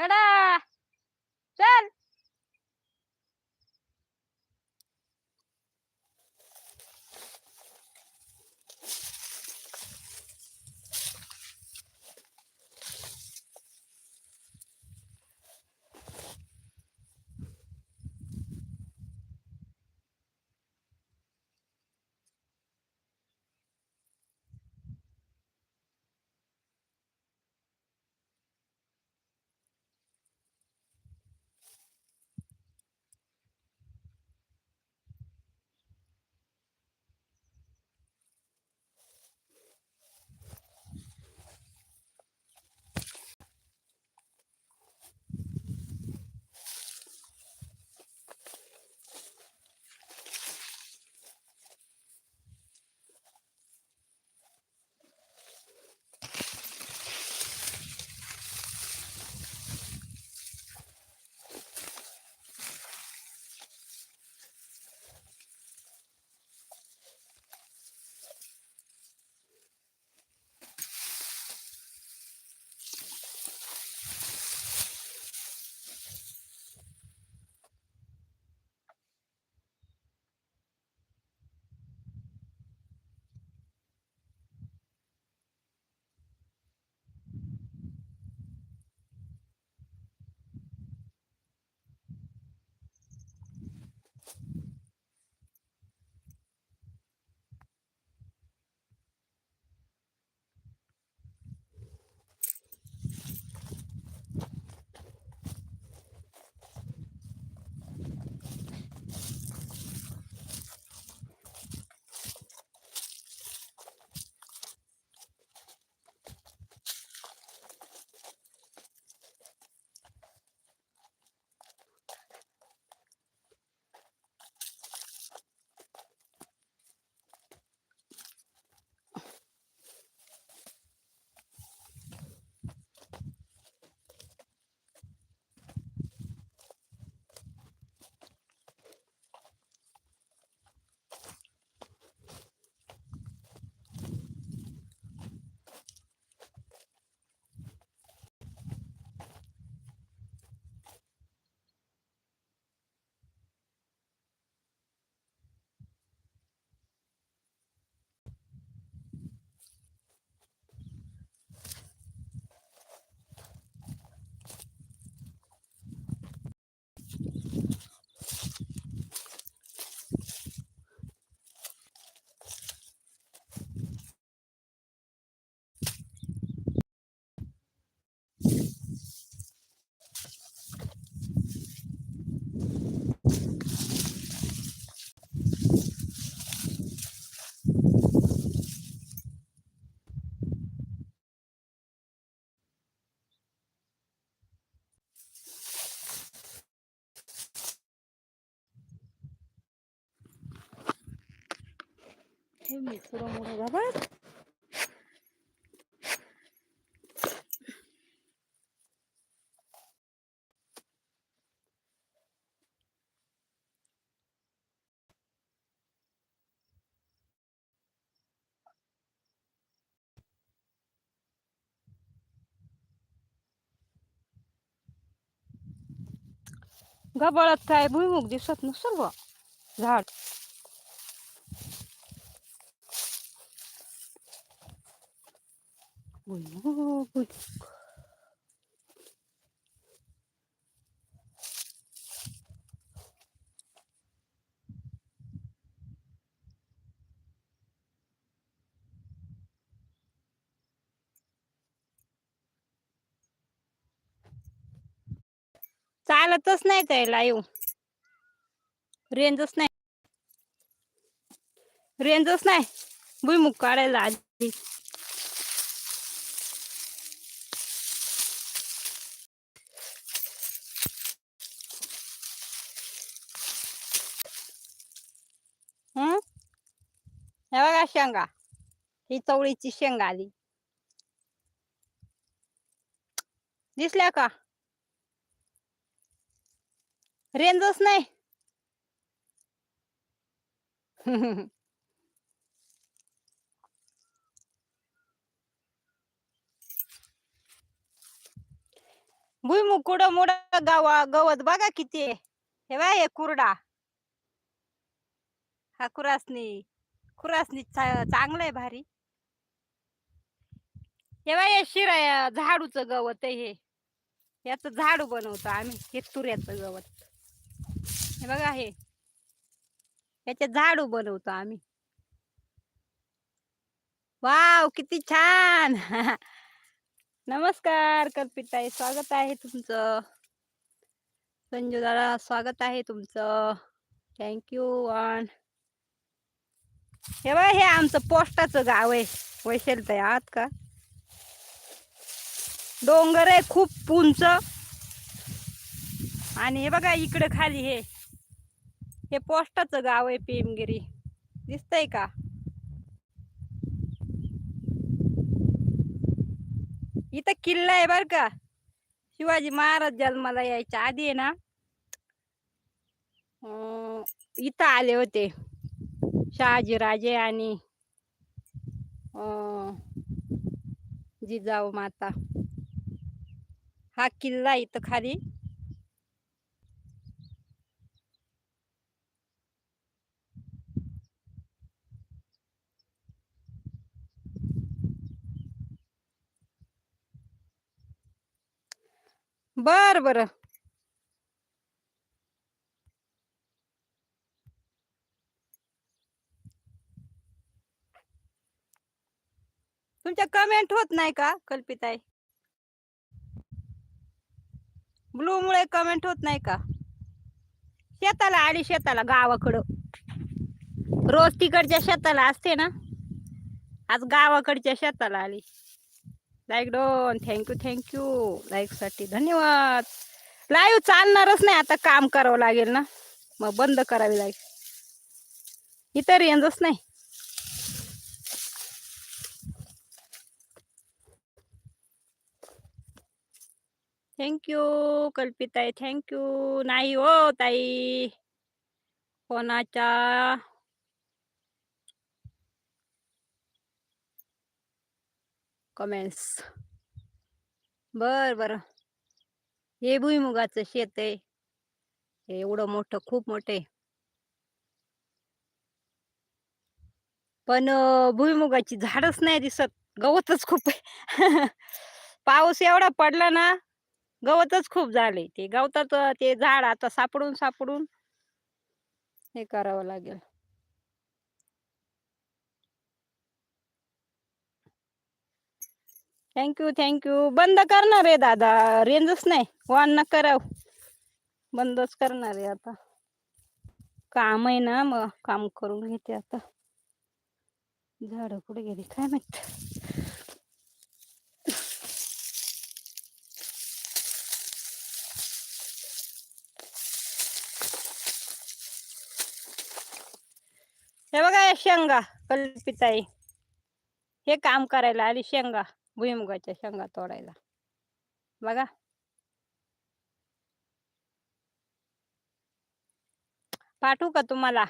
गडा चल हे मी थोडं मोठं बाबा गबाळात काय भुईमुग दिसत नसल बा झाड भुईमुग भुईमुग चालतच नाही त्याला येऊ. रेंजच नाही. रेंजच नाही. भुईमुग काढायला आधी हं हे बघा शेंगा. ही चवळीची शेंगा आली. दिसल्या का? रेंजच नाही. भुईमुग कुठं मोड गावा गवत बघा किती आहे. हे बाय कुरडा. हा कुरासनी. खुरासनी चांगलं आहे भारी. हे बाय हे शिरा झाडूचं गवत आहे हे. याचं झाडू बनवतो आम्ही हे तुऱ्याचं गवत. हे बघा हे. याचे झाडू बनवतो आम्ही. वाव किती छान! नमस्कार कल्पिताई स्वागत आहे तुमचं. संजू दादा स्वागत आहे तुमचं. थँक्यू वन हे बघ हे आमचं पोस्टाचं गाव आहे. वैशालताई आहात का? डोंगर आहे खूप उंच. आणि हे बघा इकडे खाली हे. हे पोस्टाचं गाव आहे पेमगिरी. दिसतंय का? इथं किल्ला आहे बर का. शिवाजी महाराज जन्माला यायच्या आधी आहे ना इथं आले होते. शहाजी राजे आणि जिजाऊ माता. हा किल्ला इथं खाली. बर बरं. तुमच्या कमेंट होत नाही का कल्पिताई? ब्लू मुळे कमेंट होत नाही का? शेताला आली शेताला गावाकडं. रोज तिकडच्या शेताला असते ना? आज गावाकडच्या शेताला आली. Like done thank you thank you लाईकसाठी धन्यवाद. लाईव्ह चालणारच नाही आता काम करावं लागेल ना? मग बंद करावी लागेल इतर रेंजच नाही. थँक्यू कल्पिताई. थँक्यू नाही हो ताई. कोणाच्या? कमेंट्स बर बर. हे भुईमुगाचं शेत आहे. हे एवढं मोठं खूप मोठं आहे. पण भुईमुगाची झाडच नाही दिसत. गवतच खूप आहे. पाऊस एवढा पडला ना गवतच खूप झाले ते. गवतात ते झाड आता सापडून सापडून हे करावं लागेल. थँक्यू थँक्यू बंद करणार आहे दादा. रेंजच नाही. वान न कराव. बंदच करणार आहे आता. काम आहे ना मग. काम करून घेते आता. झाड कुठे गेली? काय माहीत? हे बघा या शेंगा कल्पिताई. हे काम करायला आली शेंगा भुईमुगाच्या शेंगा तोडायला. बघा. पाठवू का तुम्हाला?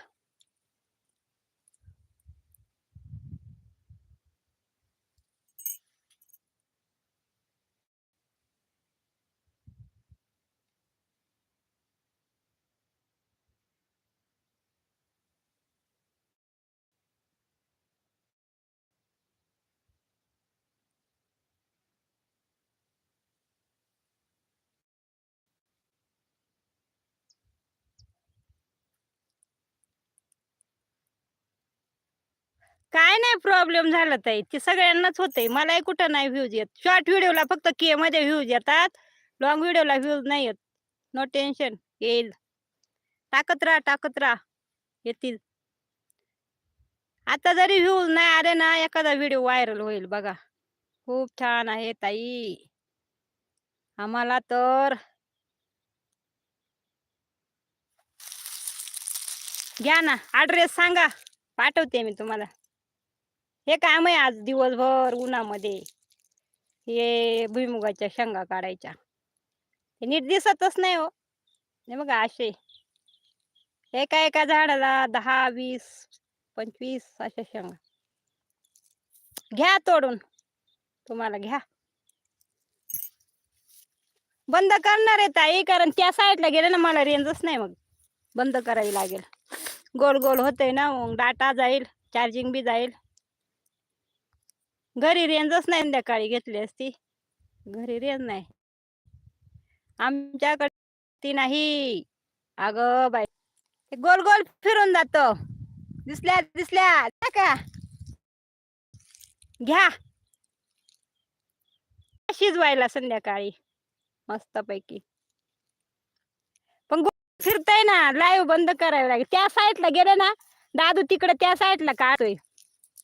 काय नाही प्रॉब्लेम झाला ताई. ते सगळ्यांनाच होतंय. मलाही कुठं नाही व्ह्यूज येत. शॉर्ट व्हिडिओला फक्त के मध्ये व्ह्यूज येतात. लॉंग व्हिडिओला व्ह्यूज नाही येत. नो टेन्शन येईल. टाकत राहा टाकत राहा. येतील. आता जरी व्ह्यूज नाही आले ना एखादा व्हिडिओ व्हायरल होईल बघा. खूप छान आहे ताई. आम्हाला तर घ्या ना. ॲड्रेस सांगा. पाठवते मी तुम्हाला. हे काम आहे आज दिवसभर उन्हामध्ये. हे भुईमुगाच्या शेंगा काढायच्या. हे नीट दिसतच नाही हो. हे बघा असे. एका एका झाडाला दहा वीस पंचवीस अशा शेंगा. घ्या तोडून. तुम्हाला घ्या. बंद करणार आहे ताई कारण त्या साईडला गेले ना मला रेंजच नाही मग. बंद करावी लागेल. गोल गोल होतंय ना मग डाटा जाईल चार्जिंग बी जाईल. घरी रेंजच नाही संध्याकाळी घेतली असती. घरी रेंज नाही. आमच्याकडे ती नाही. अग बाई गोल गोल फिरून जातो. दिसल्या दिसल्या का? घ्या. शिजवायला संध्याकाळी मस्तपैकी. पण फिरताय फिरतय ना लाईव्ह बंद करावी लागेल. त्या साईडला गेले ना दादू तिकडे त्या साईडला काढतोय.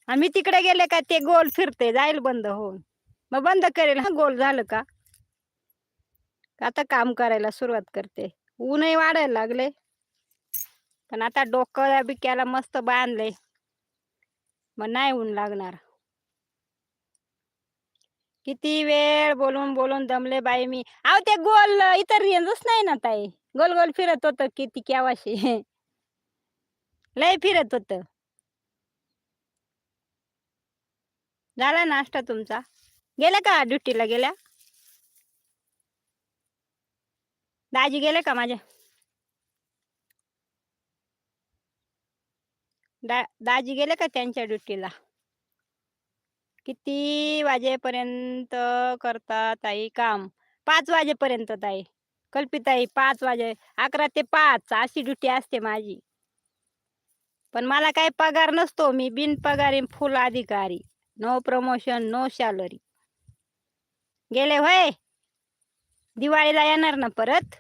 आणि मी तिकडे गेले का ते गोल फिरते जाईल बंद होऊन. मग बंद करेल. हा गोल झालं का? आता काम करायला सुरुवात करते. ऊनही वाढायला लागले. पण आता डोकं बिक्याला मस्त बांधले. मग नाही ऊन लागणार. किती वेळ बोलून बोलून दमले बाई मी. अहो ते गोल इतर रेंजच नाही ना ताई. गोल गोल फिरत होत किती केव्हाशी. लय फिरत होतं. झाला नाश्ता तुमचा? गेल्या का ड्युटीला गेल्या? दाजी गेले का माझ्या दा दाजी गेले का त्यांच्या ड्युटीला? किती वाजेपर्यंत करता ताई काम? पाच वाजेपर्यंत ताई. कल्पिताई पाच वाजे अकरा ते पाच अशी ड्युटी असते माझी. पण मला काही पगार नसतो मी बिन पगारी फुल अधिकारी. नो प्रमोशन नो सॅलरी गेले होय? दिवाळीला येणार ना परत?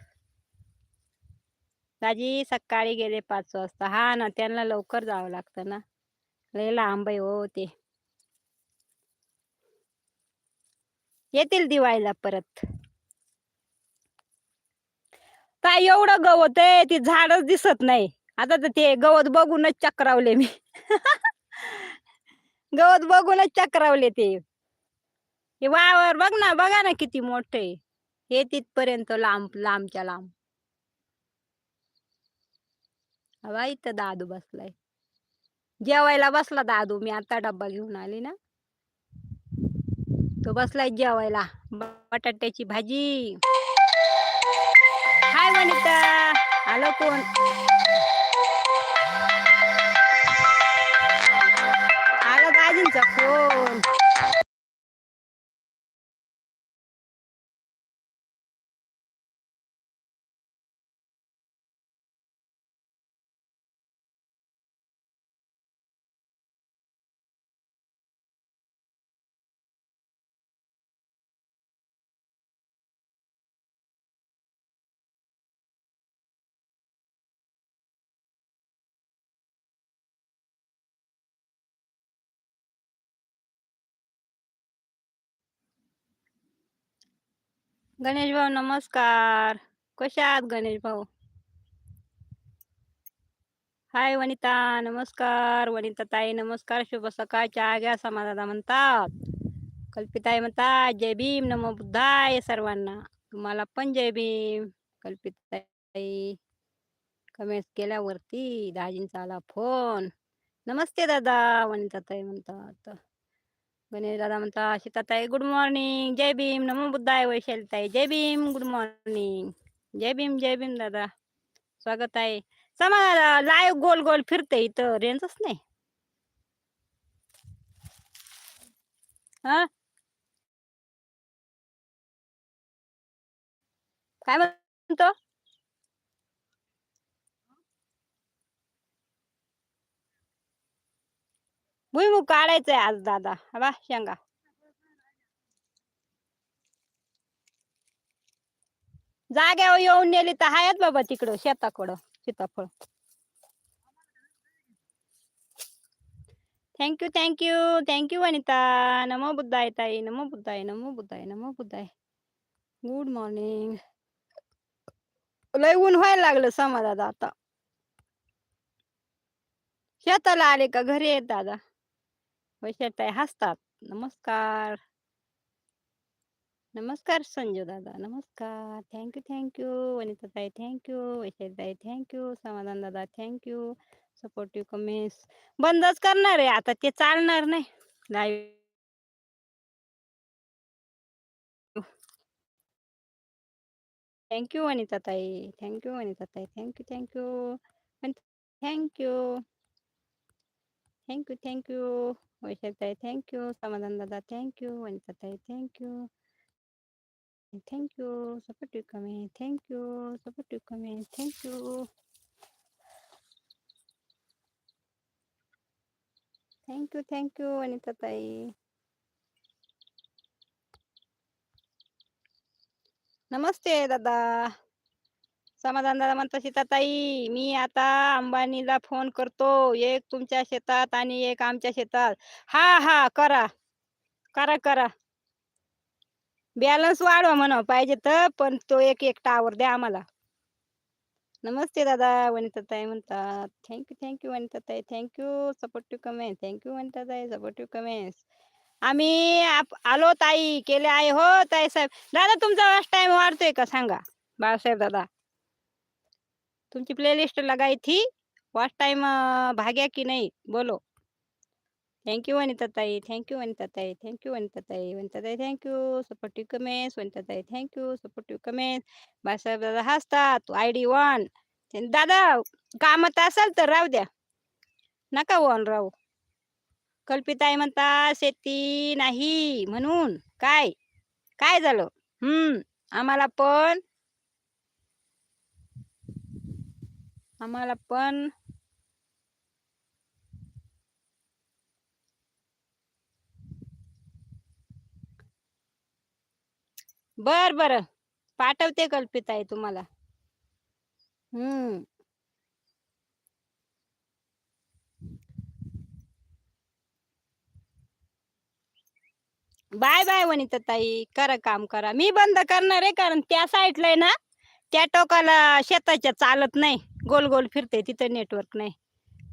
दाजी सकाळी गेले पाच वाजता. हा ना त्यांना लवकर जावं लागतं ना. लय लांब आहे हो ते. येतील दिवाळीला परत. काय एवढं गवत आहे? ती झाडच दिसत नाही. आता तर ते गवत बघूनच चक्रावले मी. गवत बघूनच चक्रावले ते. हे वावर बघ ना बघा ना किती मोठे हे तिथपर्यंत लांब लांबच्या लांब. हवा इथं दादू बसलाय. जेवायला बसला दादू मी आता डब्बा घेऊन आली ना. तो बसलाय जेवायला बटाट्याची भाजी. हाय वनिता आलो कोण? आलो गणेश भाऊ नमस्कार. कशा आहात गणेश भाऊ? हाय वनिता नमस्कार. वनिता ताई नमस्कार. शुभ सकाळच्या आग्या समाधाना म्हणतात. कल्पिताई म्हणतात जय भीम नमो बुद्धाय सर्वांना. तुम्हाला पण जय भीम. कल्पिताई कमेंट्स केल्यावरती दाजींचा आला फोन नमस्ते दादा वनिता ताई म्हणतात. गणेश दादा म्हणता ताई गुड मॉर्निंग जय भीम नमो बुद्धाय वैशालीताई जय भीम गुड मॉर्निंग जय भीम जय भीम दादा स्वागत आहे. समा लाईव्ह गोल गोल फिरते इथं रेंजच नाही. हा? काय म्हणतो? भुईमुग काढायचंय आज दादा. बा शेंगा. जाग्यावर येऊन नेली तर आहेत बाबा तिकडं शेताकडं सीताफळ. Thank you thank you thank you Vanita. नमो बुद्धाय ताई नमो बुद्धाय नमो बुद्धाय नमो बुद्धाय. गुड मॉर्निंग लय ऊन व्हायला लागलं समा दादा आता. शेताला आले का? घरी येत दादा. वैशाताई हसतात नमस्कार नमस्कार संजू दादा नमस्कार थँक्यू थँक्यू वनिता ताई थँक्यू वैशालीताई थँक्यू समाधान दादा थँक्यू सपोर्टिव्ह कमेंट्स बंदच करणार आहे आता ते चालणार नाही लाईव्ह थँक्यू वनिता ताई थँक्यू वनिता ताई thank you thank you thank you Thank you, thank you. We Oishatai, thank you. Samadan Dada, thank you. Vanitatai, thank you. Thank you. Support you come Thank you. Support you come Thank you. Thank you, thank you, Vanitatai. Namaste, Dada. समाधान दादा म्हणतो सीताताई मी आता अंबानीला phone करतो एक तुमच्या शेतात आणि एक आमच्या शेतात. हा हा करा करा करा. बॅलन्स वाढवा म्हणा पाहिजे तर पण तो एक एक टावर द्या आम्हाला. नमस्ते दादा वनिताताई म्हणतात. Thank you thank you वनिताताई. Thank you supportive comment thank you वनिताताई supportive comments आम्ही आप- आलो ताई केले आहे हो ताई साहेब. दादा तुमचा वास्ट टाइम वाढतोय का? सांगा. बाळासाहेब दादा. तुमची प्लेलिस्ट लगाई थी? वाच टाइम भाग्या की नाही? बोलो. थँक्यू वनिताताई थँक्यू वनिता ताई थँक्यू वनिताताई वनिताताई thank you supportive comments Vanita thank you supportive comments Balasaheb दादा हसतात. आय डी वन दादा कामात असाल तर राहू द्या. नका वन राहू. कल्पिताई म्हणता शेती नाही म्हणून. काय? काय झालं? हम्म आम्हाला पण आम्हाला पण. बर बर. पाठवते कल्पिताई तुम्हाला. हम्म. बाय बाय वनिता ताई करा काम करा. मी बंद करणार आहे कारण त्या साईडला आहे ना त्या टोकाला शेताच्या चालत नाही. गोल गोल फिरते तिथं नेटवर्क नाही.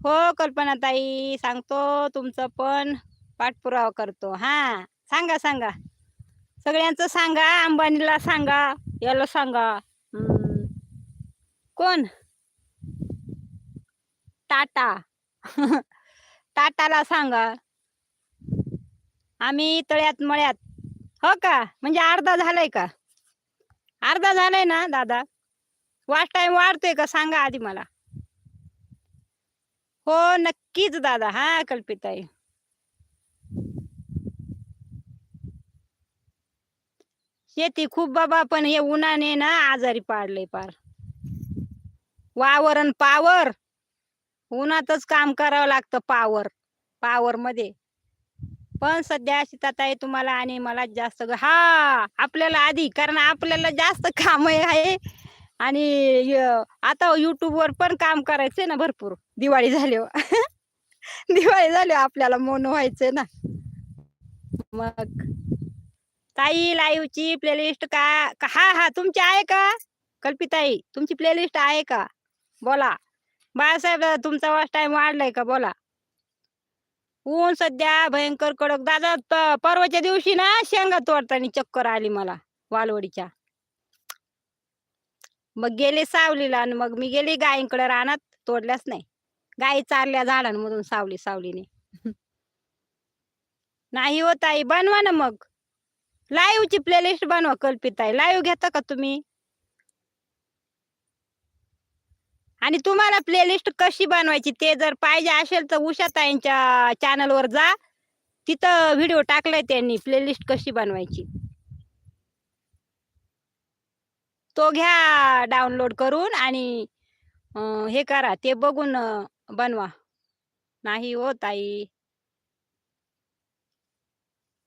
हो कल्पना ताई सांगतो तुमचं पण. पाठपुरावा करतो. हा सांगा सांगा. सगळ्यांचं सांगा अंबानीला सांगा याला सांगा. कोण? टाटा. टाटाला सांगा. आम्ही तळ्यात मळ्यात. हो का? म्हणजे अर्धा झालाय का? अर्धा झालाय ना दादा? वाट टाइम वाढतोय का? सांगा आधी मला. हो नक्कीच दादा. हा कल्पिताई. शेती खूप बाबा पण हे उन्हाने ना आजारी पाडले पार वावरण पावर. उन्हातच काम करावं लागतं पावर. पावर मध्ये. पण सध्या सीताताई तुम्हाला आणि मला जास्त हा आपल्याला आधी कारण आपल्याला जास्त काम आहे. आणि आता युट्यूबवर पण काम करायचंय ना भरपूर. दिवाळी झाल्यावर हो. दिवाळी झाल्यावर हो, आपल्याला मोन व्हायचंय ना. मग ताई लाईव्हची प्लेलिस्ट का हा हा तुमची आहे का? कल्पिताई तुमची प्लेलिस्ट आहे का? बोला. बाळासाहेब तुमचा वाच टाइम वाढलाय का? बोला. ऊन सध्या भयंकर कडक. दादा परवाच्या दिवशी ना शेंगा तोडताना चक्कर आली मला वालवडीच्या. मग गेले सावलीला आणि मग मी गेले गायींकडे रानात तोडल्याच नाही. गायी चारल्या झाडांमधून सावली सावलीने. नाही होत आई बनवा ना मग. लाईव्हची प्लेलिस्ट बनवा कल्पिताई. लाईव्ह घेता का तुम्ही? आणि तुम्हाला प्लेलिस्ट कशी बनवायची ते जर पाहिजे असेल तर उषाताईंच्या चॅनलवर जा. तिथं व्हिडिओ टाकलाय त्यांनी प्लेलिस्ट कशी बनवायची? तो घ्या डाउनलोड करून आणि अं, हे करा ते बघून अं, बनवा. नाही हो ताई.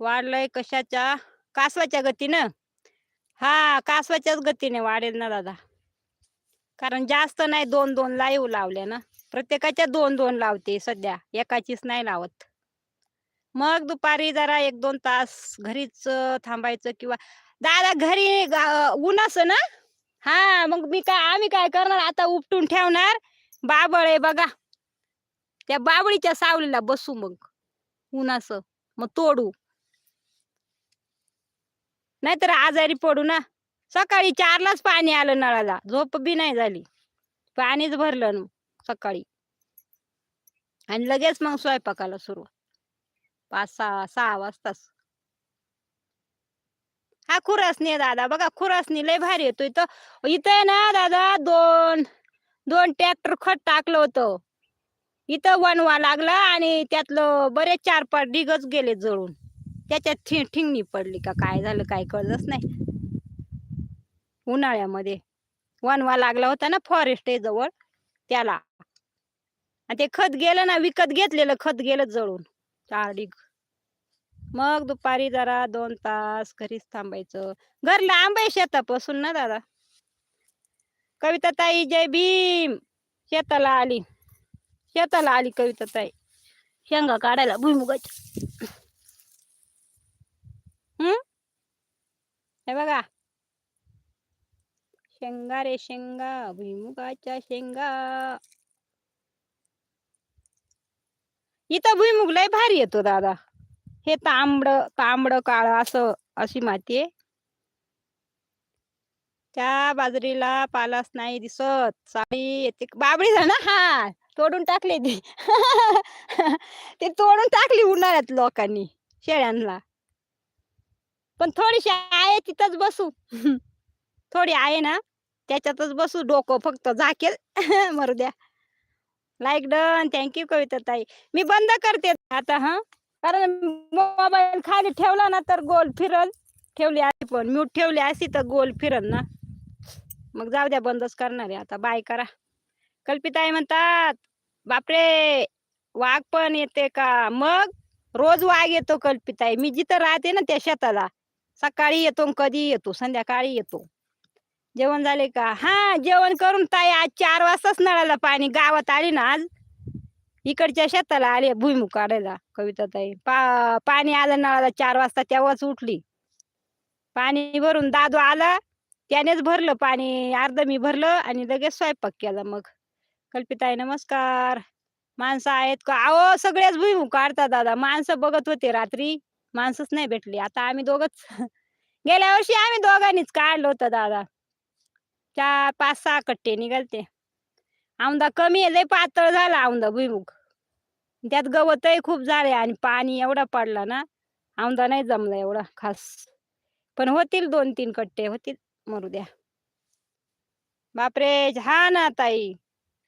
वाढलंय कशाच्या? कासवाच्या गतीनं? हा कासवाच्याच गतीने वाढेल ना दादा. कारण जास्त नाही दोन दोन लाईव्ह लावल्या ना. प्रत्येकाच्या दोन दोन लावते सध्या एकाचीच नाही लावत. मग दुपारी जरा एक दोन तास घरीच अं, थांबायचं किंवा दादा घरी ऊन असं ना? हा मग मी काय आम्ही काय करणार? आता उपटून ठेवणार. बाबळ आहे बघा. त्या बाबळीच्या सावलीला बसू मग. उन्हास मग तोडू. नाहीतर आजारी पडू ना. सकाळी चारलाच पाणी आलं नळाला. झोप बी नाही झाली. पाणीच भरलं ना सकाळी. आणि लगेच मग स्वयंपाकाला सुरुवात. पाच सहा सहा वाजताच. हा खुरसणी आहे दादा बघा खुरसणी लय भारी येतो इथं इथं ना दादा दोन दोन ट्रॅक्टर खत टाकलं होतं. इथं वनवा लागला आणि त्यातलं बरेच चार पाच डिगच गेले जळून. त्याच्यात थि ठिंगणी पडली का काय झालं काय कळलंच नाही. उन्हाळ्यामध्ये वनवा लागला होता ना फॉरेस्ट आहे जवळ त्याला. आणि ते खत गेलं ना विकत घेतलेलं खत गेलं जळून. चार डिग. मग दुपारी जरा दोन तास घरीच थांबायचं. घर लांब आहे शेतापासून ना दादा? कविता ताई जय भीम! शेताला आली. शेताला आली कविता ताई शेंगा काढायला भुईमुगाच्या हम्म हे बघा. शेंगा रे शेंगा भुईमुगाच्या शेंगा. इथं भुईमुग लय भारी येतो दादा. हे तांबड तांबड काळ असं अशी माती आहे. त्या बाजरीला पालाच नाही दिसत. साडी येते. बाबडी ना? हा तोडून टाकले ते. ते तोडून टाकली उन्हाळ्यात लोकांनी शेळ्यांना. पण थोडीशी आहे तिथंच बसू. थोडी आहे ना त्याच्यातच बसू. डोकं फक्त झाकेल. मरू द्या. लाईक डन थँक्यू कविता ताई मी बंद करते आता हा? कारण मोबाईल खाली ठेवला ना तर गोल फिरल. ठेवली अशी पण म्यूट ठेवली अशी तर गोल फिरल ना. मग जाऊ द्या बंदच करणार आहे आता. बाय करा. कल्पिताई म्हणतात बापरे वाघ पण येते का? मग रोज वाघ येतो कल्पिताई. मी जिथं राहते ना त्या शेताला सकाळी येतो कधी येतो संध्याकाळी येतो. जेवण झाले का? हा जेवण करून ताई आज चार वाजताच नळाला पाणी गावात आली ना आज. इकडच्या शेताला आले भुईमुग काढायला कविता ताई पा पाणी आलं नळाला चार वाजता तेव्हाच उठली. पाणी भरून दादू आला त्यानेच भरलं पाणी अर्ध मी भरलं आणि लगेच स्वयंपाक केला मग. कल्पिताई नमस्कार. माणसं आहेत का? अहो सगळेच भुईमुग काढतात दादा. माणसं बघत होते रात्री. माणसंच नाही भेटली. आता आम्ही दोघच. गेल्या वर्षी आम्ही दोघांनीच काढलं होतं दादा. चार पाच सहा कट्टे निघालते. औंदा कमी आहे लय पातळ झाला औंदा भुईमुग. त्यात गवतही खूप झाले आणि पाणी एवढा पडला ना औंदा नाही जमला एवढा खास. पण होतील दोन तीन कट्टे होतील मरू द्या. बापरे हा ना ताई.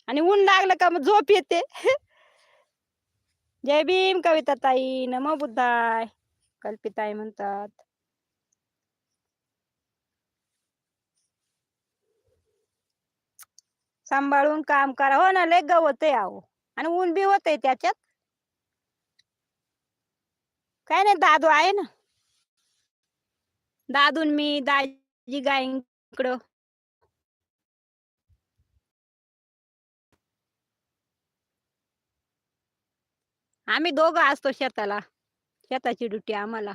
आणि ऊन लागलं का मग झोप येते. जय भीम कविता ताई नमो बुद्धाय. कल्पिताई म्हणतात. सांभाळून काम करा. हो ना लय गवत आहे आहो आणि ऊन बी होत त्याच्यात. काय नाही दादू आहे ना. दादून मी दाजी गायीकडं आम्ही दोघं असतो शेताला. शेताची ड्युटी आम्हाला.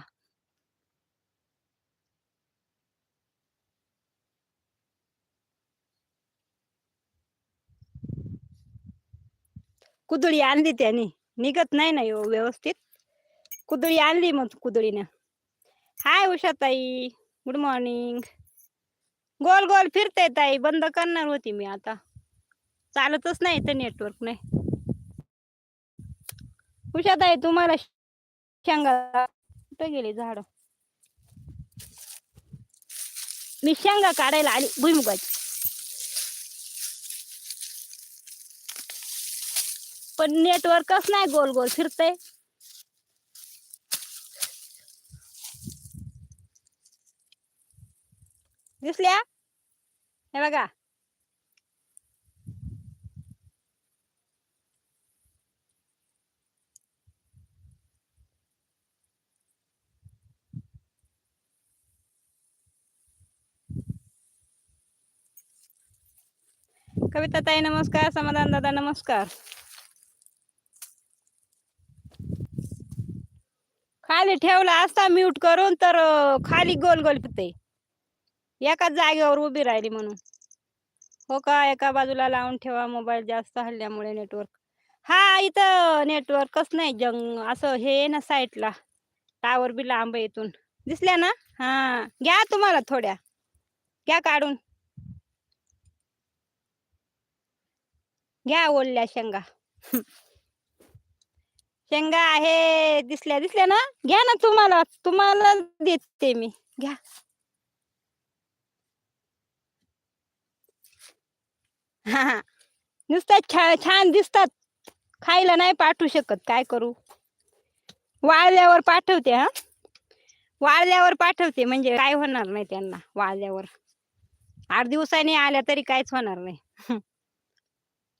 कुदळी आणली त्याने. निघत नाही ना व्यवस्थित. कुदळी आणली मग कुदळीनं. हाय उषाताई गुड मॉर्निंग गोल गोल फिरते ताई बंद करणार होती मी आता. चालतच नाही तर नेटवर्क नाही. उषाताई तुम्हाला शेंगा कुठं गेली झाड? मी शेंगा काढायला आली भुईमुगाची. पण नेटवर्कच नाही गोल गोल फिरतय. दिसल्या? हे बघा. कविता ताई नमस्कार. समाधान दादा नमस्कार. खाली ठेवला असता म्यूट करून तर खाली गोल गोल फिरते एकाच जागेवर उभी राहिली म्हणून. हो का? एका बाजूला लावून ठेवा मोबाईल जास्त हल्ल्यामुळे नेटवर्क हा इथं नेटवर्कच नाही जंग असं हे ना साईडला टावर बी लांब इथून. दिसल्या ना? हा. घ्या तुम्हाला थोड्या. घ्या काढून. घ्या ओढल्या शेंगा. शेंगा आहे दिसल्या दिसल्या ना? घ्या ना तुम्हाला तुम्हाला देते मी. घ्या. हा हा. नुसतात छान छान दिसतात. खायला नाही पाठवू शकत काय करू? वाळल्यावर पाठवते हा? वाळल्यावर पाठवते म्हणजे काय होणार नाही त्यांना वाळल्यावर. आठ दिवसाने आल्या तरी काहीच होणार नाही.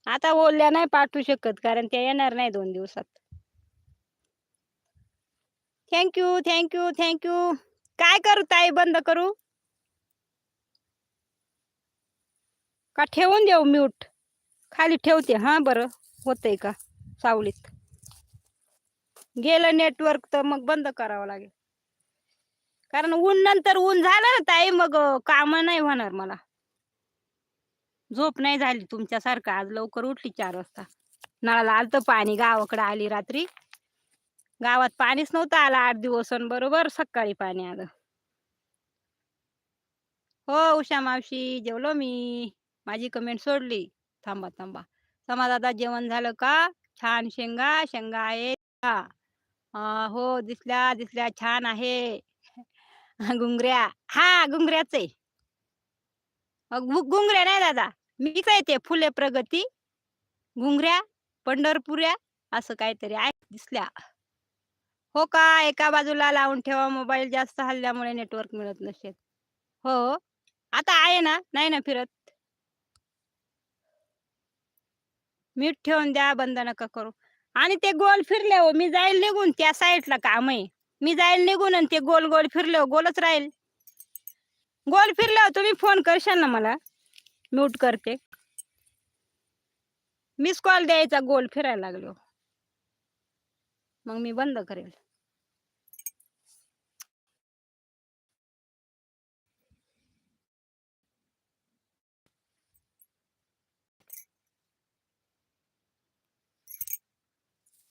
आता ओल्या नाही पाठवू शकत कारण त्या येणार नाही दोन दिवसात. थँक्यू थँक्यू थँक्यू काय करू ताई बंद करू? का ठेवून देऊ म्यूट खाली ठेवते हां बरं होतंय का सावलीत? गेलं नेटवर्क तर मग बंद करावं लागेल. कारण ऊन नंतर ऊन झालं ना ताई मग काम नाही होणार मला. झोप नाही झाली तुमच्यासारखं आज लवकर उठली चार वाजता. नळाला आलतं पाणी गावाकडे आली रात्री. गावात पाणीच नव्हतं आलं आठ दिवस बरोबर सकाळी पाणी आलं. हो उषा मावशी जेवलो मी. माझी कमेंट सोडली. थांबा थांबा. समाधादा जेवण झालं का? छान शेंगा शेंगा आहे का हो दिसल्या दिसल्या छान आहे. गुंगऱ्या हा गुंगऱ्याच आहे गुंगऱ्या नाही दादा. मीच आहे ते फुले प्रगती. गुंगऱ्या पंढरपुऱ्या असं काहीतरी आहे. दिसल्या. हो का? एका बाजूला लावून ठेवा मोबाईल जास्त हल्ल्यामुळे नेटवर्क मिळत नसेल. हो. आता आहे ना? नाही ना फिरत? म्यूट ठेवून द्या बंद नका करू. आणि ते गोल फिरले हो मी जाईल निघून त्या साईडला काम आहे मी जाईल निघून आणि ते गोल गोल फिरले हो गोलच राहील. गोल फिरले हो तुम्ही फोन करशाल ना मला? म्यूट करते. मिस कॉल द्यायचा गोल फिरायला लागलो हो. मग मी बंद करेल.